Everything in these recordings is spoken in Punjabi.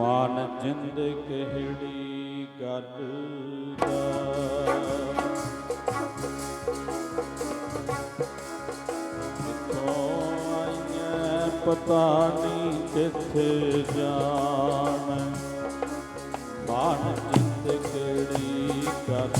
ਮਾਨ ਜਿੰਦ ਕਿਹੜੀ ਗੱਲ ਦਾ? ਕਿੱਥੋਂ ਆਈਆਂ ਪਤਾ ਨਹੀਂ ਕਿੱਥੇ ਜਾਣ ਮਾਨ ਜਿੰਦ ਕਿਹੜੀ ਗੱਲ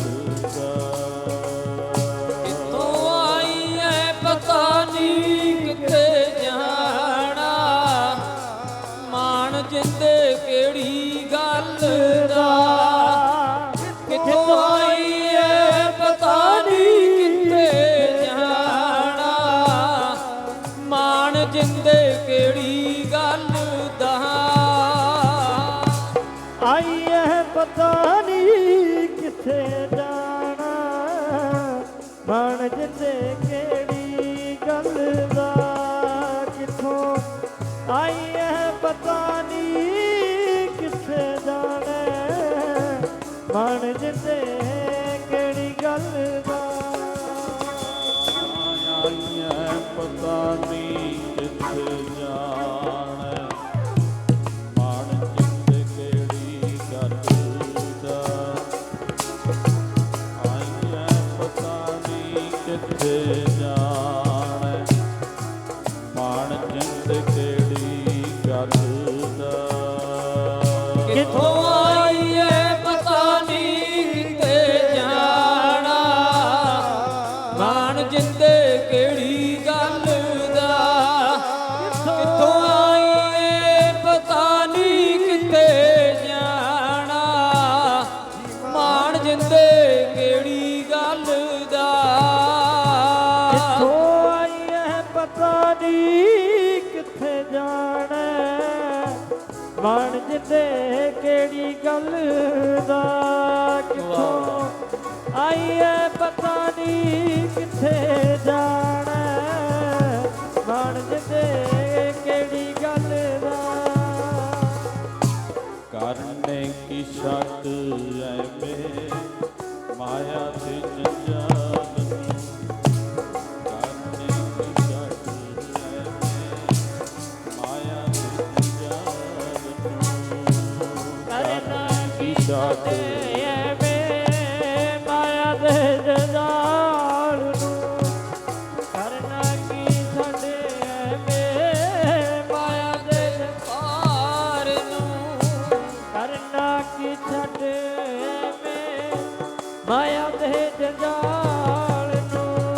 ਕਿਹੜੀ ਗੱਲ ਦਾ? ਆਈ ਹੈ ਪਤਾ ਨਹੀਂ ਕਿੱਥੇ ਜਾਣਾ। ਬਣ ਜਿੱਤੇ ਕਿਹੜੀ ਗੱਲ ਦਾ? ਕਿੱਥੋਂ? ਆਈ ਹੈ ਪਤਾ ਨਹੀਂ ਕਿੱਥੇ ਜਾਣਾ। ਬਣ ਜਿੱਤੇ ਕਿਹੜੀ ਗੱਲ ਦਾ? ਆਈਆਂ ਪਤਾ ਨਹੀਂ ਜਿੰਦੇ ਕਿਹੜੀ ਗੱਲ ਦਾ? ਕਿੱਥੋਂ ਆਈ ਪਤਾ ਨਹੀਂ ਕਿਤੇ ਜਾਣਾ। ਮਾਣ ਜਿੰਦੇ ਕਿਹੜੀ ਗੱਲ ਦਾ? ਕਿੱਥੋਂ ਆਈ ਹੈ ਪਤਾ ਨਹੀਂ ਕਿੱਥੇ ਜਾਣਾ। ਮਨ ਜਿੱਤੇ ਕਿਹੜੀ ਗੱਲ ਦਾ? ਕਿੱਥੋਂ ਆਈ ਹੈ ਪਤਾ ਨਹੀਂ ਕਿੱਥੇ ਛੱਡ ਐਵੇਂ ਮਾਇਆ ਤੇ ਜੰਜਾਲ ਮਾਇਆ ਤੇ ਜੰਜਾਲ ਕਰਨਾ ਕੀ ਕੀ ਮਾਇਆ ਦੇ ਜੰਜਾਲ ਨੂੰ,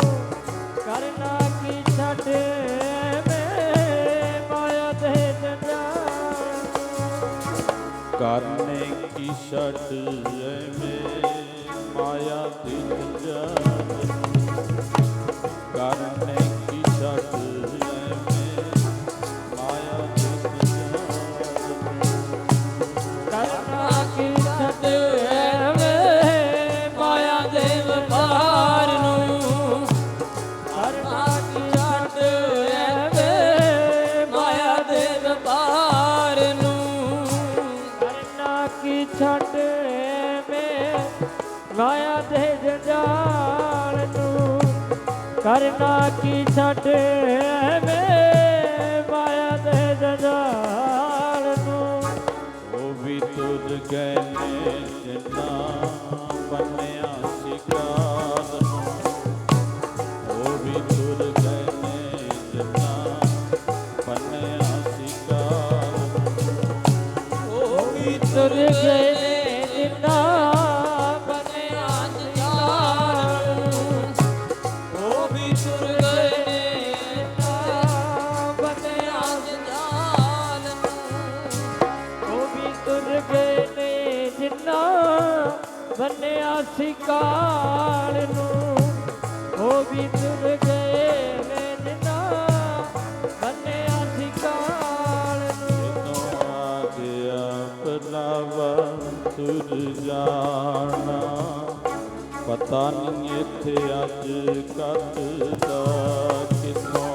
ਕਰਨਾ ਕੀ ਸਾਡੇ ਐਵੇਂ ਮਾਇਆ ਦੇ ਜੰਜਾਲ ਕਰਨੇ ਕੀ ਛੱਡ ਐਵੇਂ ਮਾਇਆ ਤੇ ਜੰਜਾਲ ਕਰਨੇ ਕੀ ਛੱਡ ਐਵੇਂ ਮਾਇਆ ਦੇ ਜੰਜਾਲ ਨੂੰ ਕਰਨਾ ਕੀ ਛੱਡ ਬੰਨਿਆ ਸੀ ਕਾਲ ਨੂੰ, ਉਹ ਵੀ ਤੁਰ ਗਏ ਨੇ ਬੰਨਿਆ ਸੀ ਕਾਲ ਨੂੰ। ਆ ਗਿਆ ਪਲਾਵਾ ਤੁਰ ਜਾਣਾ। ਪਤਾ ਨਹੀਂ ਇੱਥੇ ਅੱਜ ਕੱਤ ਦਾ ਕਿਥੋਂ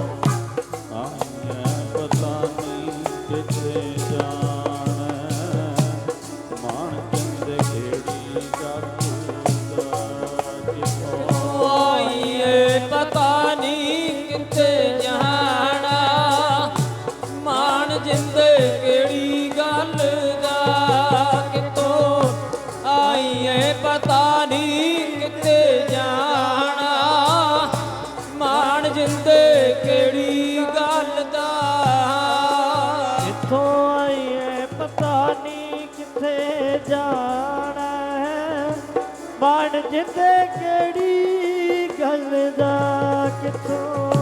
ਬਣ ਜਿੱਤੇ ਕਿਹੜੀ ਗੱਲ ਦਾ ਕਿੱਥੋਂ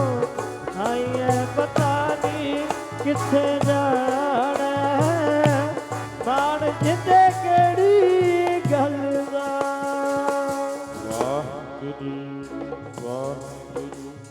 ਆਈਏ ਪਤਾ ਨਹੀਂ ਕਿੱਥੇ ਜਾਣਾ